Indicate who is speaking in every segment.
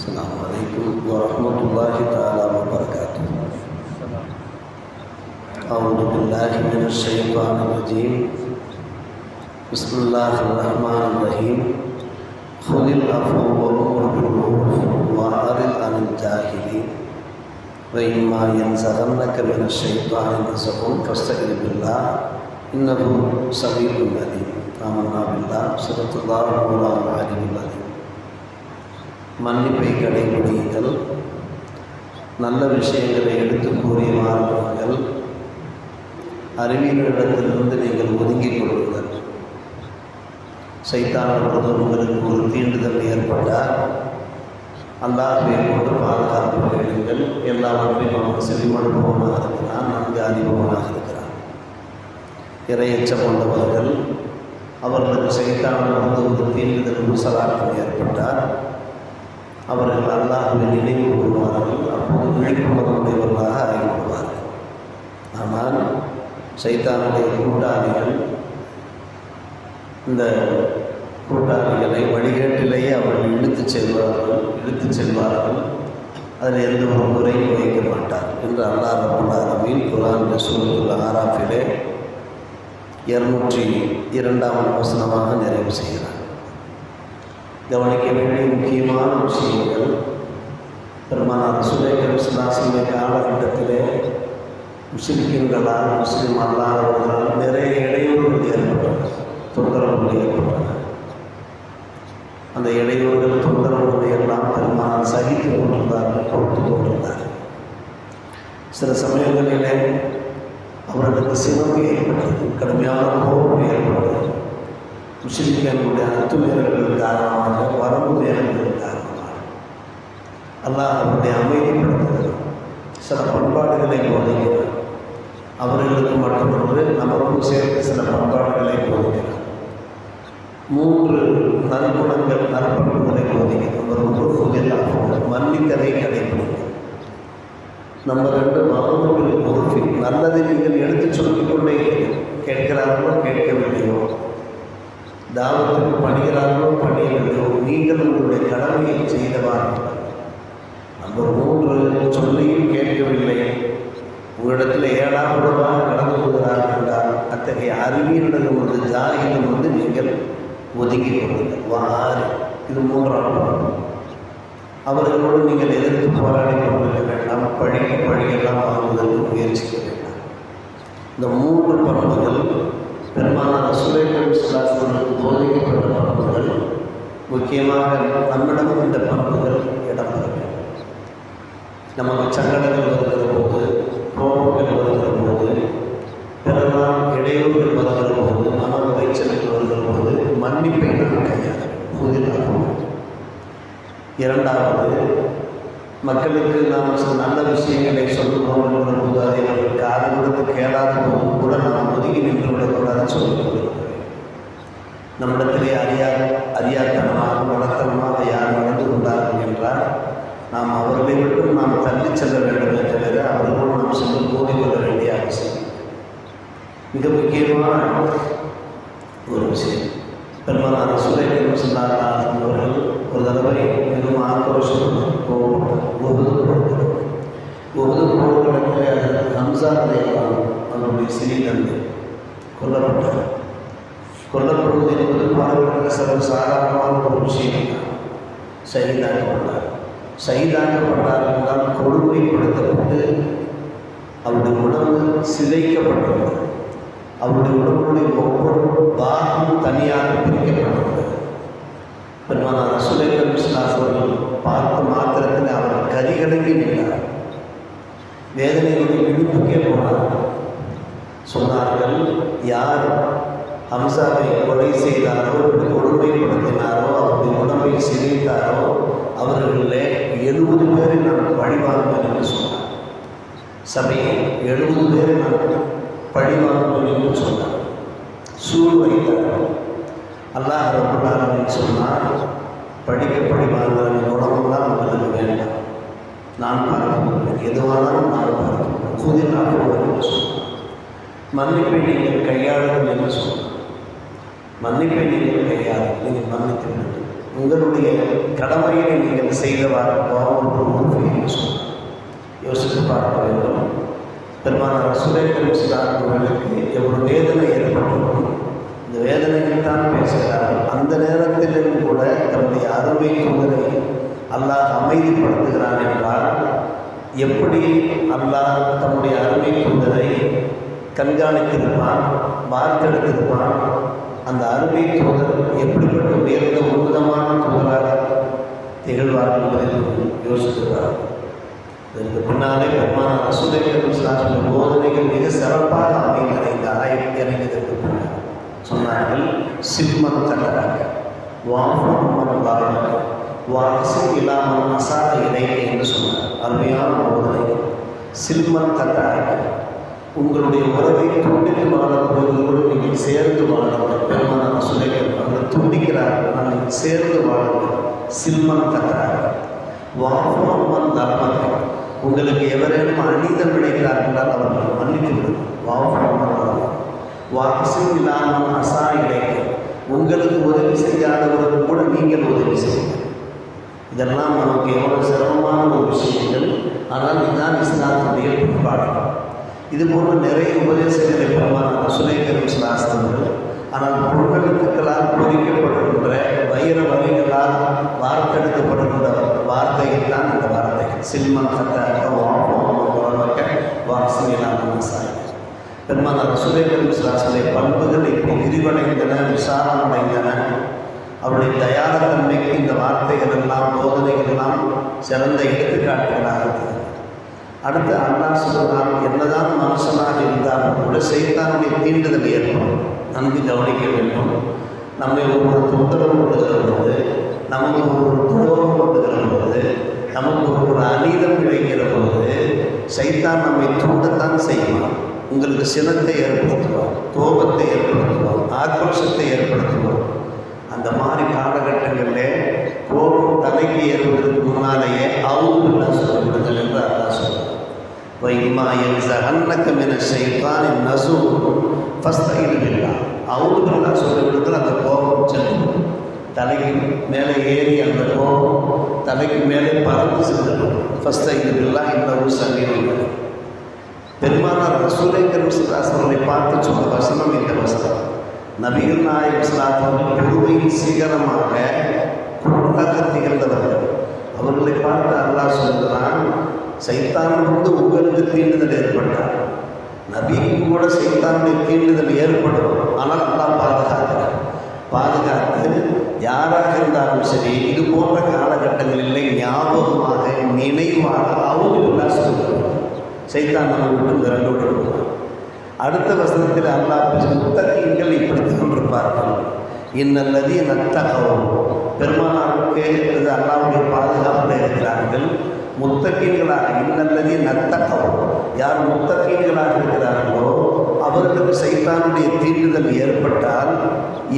Speaker 1: السلام عليكم ورحمة الله تعالى وبركاته. أعوذ بالله من الشيطان الرجيم. بسم الله الرحمن الرحيم. خذ العفو وأمر بالمعروف وأعرض عن الجاهلين. وإما ينزغنك من الشيطان نزغ فاستعذ بالله إنه سميع عليم. آمنا بالله. صدق الله مولانا العلي العظيم. மன்னிப்பை கடைபிடியுங்கள். நல்ல விஷயங்களை எடுத்து கூறிய மாறுவார்கள் அறிவியலிடத்திலிருந்து நீங்கள் ஒதுங்கிக் கொள்ளுங்கள். சைத்தானோடு உங்களுக்கு ஒரு தீண்டுதல் ஏற்பட்டால் அல்லாஹை கொண்டு பாதுகாப்பு வேண்டுங்கள் எல்லாவற்றையும் அவன் செவிமடுப்பவனாக இருக்கிறான் நன்கு அறிபவனாக இருக்கிறான். இறையச்சம் கொண்டவர்கள் அவர்களுக்கு சைத்தானோடு ஒரு தீண்டுதல் முசலாட்டம் ஏற்பட்டால் அவர்கள் அல்லாஹுவை நினைவு கூறுவார்கள். அப்போது விழிப்புணர்வுடையவர்களாக ஆகிவிடுவார்கள். ஆனால் சைத்தானுடைய கூட்டாளிகள் இந்த கூட்டாளிகளை வழிகேட்டிலேயே அவர்கள் இழுத்துச் செல்வார்கள் இழுத்துச் செல்வார்கள். அதில் எந்த ஒரு முறையும் வைக்க மாட்டார் என்று அல்லா ரபுல்லாரமீன் குரான் ரசூலுல் ஆராஃபிலே இருநூற்றி இரண்டாம் வசனமாக நிறைவு செய்கிறார் கவனிக்க வேண்டிய முக்கியமான விஷயங்கள். பெருமானார் சுலேகர் சுலாசிய காலகட்டத்திலே முஸ்லிம்களால் முஸ்லீம் அல்லாதவர்களால் நிறைய இடையூறுகள் ஏற்பட்டன தொந்தரவுகள் ஏற்பட்டன. அந்த இடையூறுகள் தொந்தரவுகளை எல்லாம் பெருமானார் சகித்து கொண்டிருந்தார்கள் கொடுத்து கொண்டிருந்தார்கள். சில சமயங்களிலே அவர்களுக்கு சிவப்பு ஏற்பட்டது கடுமையான கோபம் ஏற்பட்டது. முஸ்லிம்களுடைய அத்துமீறல்கள் காரணமாக வரம்பு மீறல்கள் காரணமாக. அல்லாஹ் அவருடைய அமைதிப்படுத்துகிறார் சில பண்பாடுகளை போதுகிறார் அவர்களுக்கு மட்டுமன்று நமக்கும் சேர்த்து சில பண்பாடுகளை போதுகிறார் மூன்று நற்குணங்கள் நற்பண்புகளை போதுகிறார் ஒரு ஒன்று புதிதாக மன்னிக்கதை கடைபிடிக்கும் நம்ம ரெண்டு மகனுக்கு பொறுப்பி நல்லதை நீங்கள் எடுத்துச் சொல்ல உங்களிடத்தில் ஏழாம் உடவாக நடந்து கொள்கிறார் என்றால் அத்தகைய அறிவியலிடம் வந்து ஜாதியிடம் வந்து நீங்கள் ஒதுக்கி கொள்ளுங்கள். வாறு இது மூன்றாம் அவர்களோடு நீங்கள் எதிர்த்து போராடி கொண்டிருக்க வேண்டாம். பழகி பழியெல்லாம் வாங்குவதற்கு முயற்சிக்க வேண்டாம். இந்த மூன்று பண்புகள் பெரும்பாலான சுலைமன் சுலாசனுக்கு போதிக்கப்பட்ட பண்புகள் முக்கியமாக நம்மிடம் இந்த பண்புகள் இடம்பெற வேண்டும். நமக்கு சங்கடங்கள் வருகிற போது கோபங்கள் வருகிற போது பிறனால் இடையூறுகள் வருகிற போது மன உளைச்சல்கள் வருகிற போது மன்னிப்பை நாம் கையாள புதிதாக இரண்டாவது மக்களுக்கு நாம் சில நல்ல விஷயங்களை சொல்லுகிறோம் என்கிற போது அதை அவர்கள் காது கேளாத போது கூட நாம் ஒதுங்கி நின்று விடக்கூடாது சொல்லிக் நம்மிடத்திலே அறியா அறியாத்தனமாக நடத்தனமாக யார் நடந்து கொண்டார்கள் என்றால் நாம் அவர்களை மட்டும் நாம் தள்ளி செல்ல வேண்டுமே தவிர அவர்களும் நாம் சென்று கொள்ள வேண்டிய அவசியம் மிக முக்கியமான ஒரு விஷயம். பெருமானார் சுரேகர் சொன்னார் அவர்கள் ஒரு தடவை மிகவும் ஆக்ரோஷமாக கோபப்பட்டார் ஒவ்வொரு போர்கள் ஒவ்வொரு போர்க்களத்தில் ஹம்சா அலையலாம் அவருடைய சிறி கொல்லப்பட்டார் கொல்லப்படுவது என்பது பாடுபட்ட சர்வ சாதாரணமான ஒரு விஷயம் சகிதாக்கப்பட்டார் சகிதாக்கப்பட்டார் என்றால் கொடுமைப்படுத்தப்பட்டு அவருடைய உடம்பு சிதைக்கப்பட்டது அவருடைய உடம்புடைய ஒவ்வொரு பாகமும் தனியாக பிரிக்கப்பட்டது பெருமானார் ரசுலேக்கர் அவர்கள் பார்த்த மாத்திரத்தில் அவர் கதிகலங்கி நின்றார். வேதனையுடைய இழுப்புக்கே போனார். சொன்னார்கள் யார் ஹம்சாவை கொலை செய்தாரோ கொடுமைப்படுத்தினாரோ அவருடைய உடம்பை சிதைத்தாரோ அவர்களில் எழுபது பேரை நான் பழிவாங்குவேன் என்று சொன்னார். சபையில் எழுபது பேரை நான் பழிவாங்குவேன் என்று சொன்னார். சூழ் வைத்தார் அல்லாஹ் ரபுல்லாரன் சொன்னால் படிக்க படி வாழ்கிறவன் உடம்பெல்லாம் உங்களுக்கு வேண்டாம். நான் பார்க்க எதுவானாலும் நான் பார்க்க புதிய நான் மன்னிப்பை நீங்கள் கையாளுங்கள் என்று சொன்னார். மன்னிப்பை நீங்கள் கையாளுங்கள் நீங்கள் மன்னித்து வேண்டும் உங்களுடைய கடமையை நீங்கள் செய்தவாறு என்று சொன்னார். யோசித்து பார்க்க வேண்டும். பெருமான சுரேக்கர் இஸ்லாம் அவர்களுக்கு எவ்வளவு வேதனை ஏற்பட்டிருக்கும் இந்த வேதனையில் தான் பேசுகிறார் அந்த நேரத்திலும் கூட தன்னுடைய அருமை தூதரை அல்லாஹ் அமைதிப்படுத்துகிறான் என்றால் எப்படி அல்லாஹ் தன்னுடைய அருமை தூதரை கண்காணித்திருப்பான் வார்த்தெடுத்திருப்பான் அந்த அருமை தூதர் எப்படிப்பட்ட உயர்ந்த உன்னதமான தூதராக திகழ்வார் என்பதை யோசித்துள்ளார் இதற்கு பின்னாலே பெருமான ரசூலைகள் சார்ந்த போதனைகள் மிக சிறப்பாக அமைந்தன இந்த ஆயம் இறங்கியதற்கு பின்னால் சொன்னார்கள் சிம்மம் கட்டறாங்க வாமன் வாழ்நாள் வாசி இல்லாமல் அசாத இடையே என்று சொன்னார். அருமையான போதனைகள். சில்மன் கட்டறாங்க உங்களுடைய உறவை துண்டித்து வாழக்கூடியவர்களோடு நீங்கள் சேர்ந்து வாழணும் பெருமான சுனைகள் அவர்கள் துண்டிக்கிறார்கள் ஆனால் சேர்ந்து வாழணும் சில்மன் கட்டறாங்க வாமன் தர்மத்தை உங்களுக்கு எவரேனும் அநீதம் விளைகிறார் என்றால் அவர்கள் மன்னித்து விடும். வாமன் வாசி இல்லாமல் அசா இடையே உங்களுக்கு உதவி செய்யாதவர்கள் கூட நீங்கள் உதவி செய்யுங்கள். இதெல்லாம் நமக்கு எவ்வளவு சிரமமான ஒரு விஷயங்கள். ஆனால் இதுதான் இஸ்லாத்துடைய பின்பாடு இது போன்ற நிறைய உபதேசங்களை பெருமான சுனைக்கரும் சாஸ்திரங்கள். ஆனால் பொருட்களுக்கெல்லாம் பொறிக்கப்படுகின்ற வைர வகைகளால் வார்த்தெடுக்கப்படுகின்ற வார்த்தைகள். தான் இந்த வார்த்தைகள் சில்மன் கட்டாக வாக்க வாசியலான சாய் பெருமான சுலைகரும் சாஸ்திரிய பண்புகள் இப்போ விரிவடைந்தன விசாரமடைந்தன. அவருடைய தயாரத்தன்மைக்கு இந்த வார்த்தைகள் எல்லாம் போதனைகள் எல்லாம் சிறந்த எடுத்துக்காட்டுகளாக இருக்கிறது அடுத்து அண்ணா சொல்கிறான் என்னதான் மனுஷனாக இருந்தாலும் கூட செய்தானுடைய தீண்டுதல் ஏற்படும். நன்கு கவனிக்க வேண்டும். நம்மை ஒவ்வொரு தொந்தரவு கொடுக்கிற போது நமக்கு ஒரு துரோகம் கொடுக்கிற போது நமக்கு ஒரு அநீதம் கிடைக்கிற போது சைத்தான் நம்மை தூண்டத்தான் செய்வான். உங்களுக்கு சினத்தை ஏற்படுத்துவார் கோபத்தை ஏற்படுத்துவார் ஆக்ரோஷத்தை ஏற்படுத்துவோம் அந்த மாதிரி காலகட்டங்களில் கோபம் தலைக்கு ஏறுவதற்கு முன்னாலேயே அவங்க சொல்லிவிடுங்கள் என்று அல்லா சொல்கிறார் வைமா என் என செய்தான் நசு ஃபஸ்தையில்லா அவங்க சொல்லிவிடுங்கள் அந்த கோபம் செல்லும் தலைக்கு மேலே ஏறி அந்த கோபம் தலைக்கு மேலே பறந்து செல்லும் ஃபஸ்தையில்லா இந்த ஒரு சங்கீதம் பெருமானார் ரசூலைக்கரும் சிதாசனை பார்த்து சொன்ன வசனம் இந்த வசனம் நபிகள் நாயகம் இஸ்லாத்தின் பொறுமையின் சீக்கிரமாக குருடாக திகழ்ந்தவர்கள் அவர்களை பார்த்து அல்லாஹ் சொல்கிறான் சைத்தான் வந்து உங்களுக்கு தீண்டுதல் ஏற்பட்டார் நபிக்கு கூட சைத்தானுடைய தீண்டுதல் ஏற்படும். ஆனால் நல்லா பாதுகாக்கிறார். பாதுகாத்து யாராக இருந்தாலும் சரி இது போன்ற காலகட்டங்களில் ஞாபகமாக நினைவாக அவங்க சொல்லுவாங்க சைத்தான் நம்ம விட்டு விரண்டு விடுவார். அடுத்த வசனத்தில் அல்லாஹ் புத்தகங்கள் இப்படி கொண்டிருப்பார்கள். இன்னல்லதி நத்தகவும் பெருமானாருக்கு இது அல்லாவுடைய பாதுகாப்பில் இருக்கிறார்கள். முத்தகீன்களாக இன்னல்லதே நத்தகவும் யார் முத்தகீன்களாக இருக்கிறார்களோ அவர்களுக்கு சைத்தானுடைய தீண்டுதல் ஏற்பட்டால்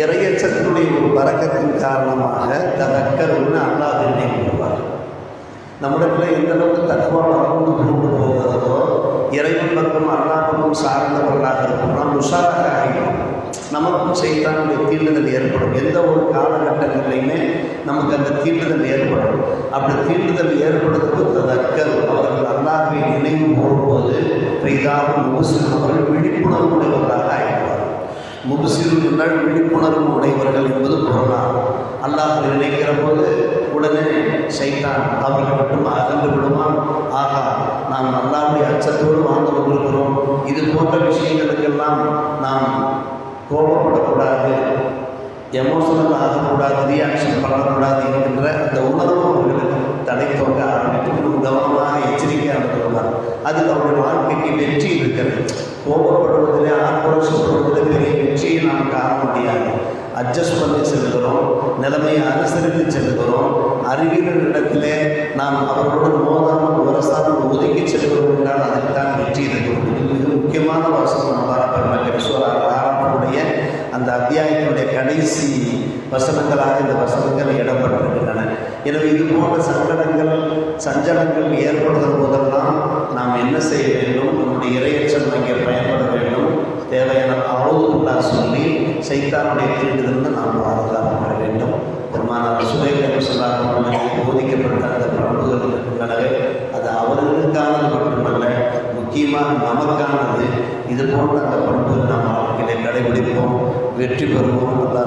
Speaker 1: இறையச்சத்தினுடைய ஒரு பறக்கத்தின் காரணமாக ததக்கருன்னு அல்லாஹ் நினைவுவார் நம்மிடத்தில் எந்த அளவுக்கு தத்துவம் வளர்ந்து கொண்டு போகிறதோ இறைவன் பக்கம் அல்லா சார்ந்தவர்களாக இருக்கும் நாம் உஷாராக ஆகிடும் நமக்கும் சைத்தானுடைய தீண்டுதல் ஏற்படும். எந்த ஒரு காலகட்டங்களிலையுமே நமக்கு அந்த தீண்டுதல் அப்படி தீண்டுதல் ஏற்படுவதற்கு தக்கல். அவர்கள் அல்லாஹை நினைவு கூறும்போது பெய்தாலும் முகசில் அவர்கள் விழிப்புணர்வு உடையவர்களாக ஆகிடுவார் முகசில் என்றால் விழிப்புணர்வு உடையவர்கள் என்பது பொருளாகும் அல்லாஹ் நினைக்கிற போது உடனே சைத்தான் அவர்கள் மட்டும் அகன்று விடுவான். ஆகா நாம் அல்லாவுடைய அச்சத்தோடு வாழ்ந்து கொண்டிருக்கிறோம் இது போன்ற விஷயங்களுக்கெல்லாம் நாம் கோபப்படக்கூடாது. எமோஷனல் ஆகக்கூடாது ரியாக்ஷன் பண்ணக்கூடாது என்கின்ற அந்த உணர்வு அவர்களுக்கு தடை தோங்க ஆரம்பித்து கவனமாக எச்சரிக்கையாக இருந்துள்ளார் அதில் அவருடைய வாழ்க்கைக்கு வெற்றி இருக்கிறது. கோபப்படுவதிலே ஆக்ரோஷப்படுவதிலே பெரிய வெற்றியை நாம் காண முடியாது. அட்ஜஸ்ட் பண்ணி செல்கிறோம் நிலைமையை அனுசரித்து செல்கிறோம். அறிவியலிடத்திலே நாம் அவர்களுடன் மோதாமல் உரசாமல் ஒதுக்கி செல்கிறோம் என்றால் அதற்கான வெற்றி இருக்கிறோம் இது முக்கியமான வாசகம். அந்த அத்தியாயத்தினுடைய கடைசி வசனங்களாக இந்த வசனங்கள் இடம்பெற்றிருக்கின்றன. எனவே இது போன்ற சங்கடங்கள் சஞ்சலங்கள் ஏற்படுகிற போதெல்லாம் நாம் என்ன செய்ய வேண்டும்? நம்முடைய இறையச்சம் அங்கே பயன்பட வேண்டும். தேவையான ஆவுதுல்லா சொல்லி சைத்தானுடைய தீண்டிலிருந்து நாம் பாதுகாப்பு பெற வேண்டும். பெருமானார் சுலைகள் சொல்லாமல் போதிக்கப்பட்ட அந்த பண்புகள் இருக்கின்றனவே. அது அவர்களுக்கானது மட்டுமல்ல முக்கியமாக நமக்கானது. இது போன்ற அந்த பண்புகள் நாம் வாழ்க்கையிலே கடைபிடிப்போம். வெற்றி பெறுவோம். அல்லா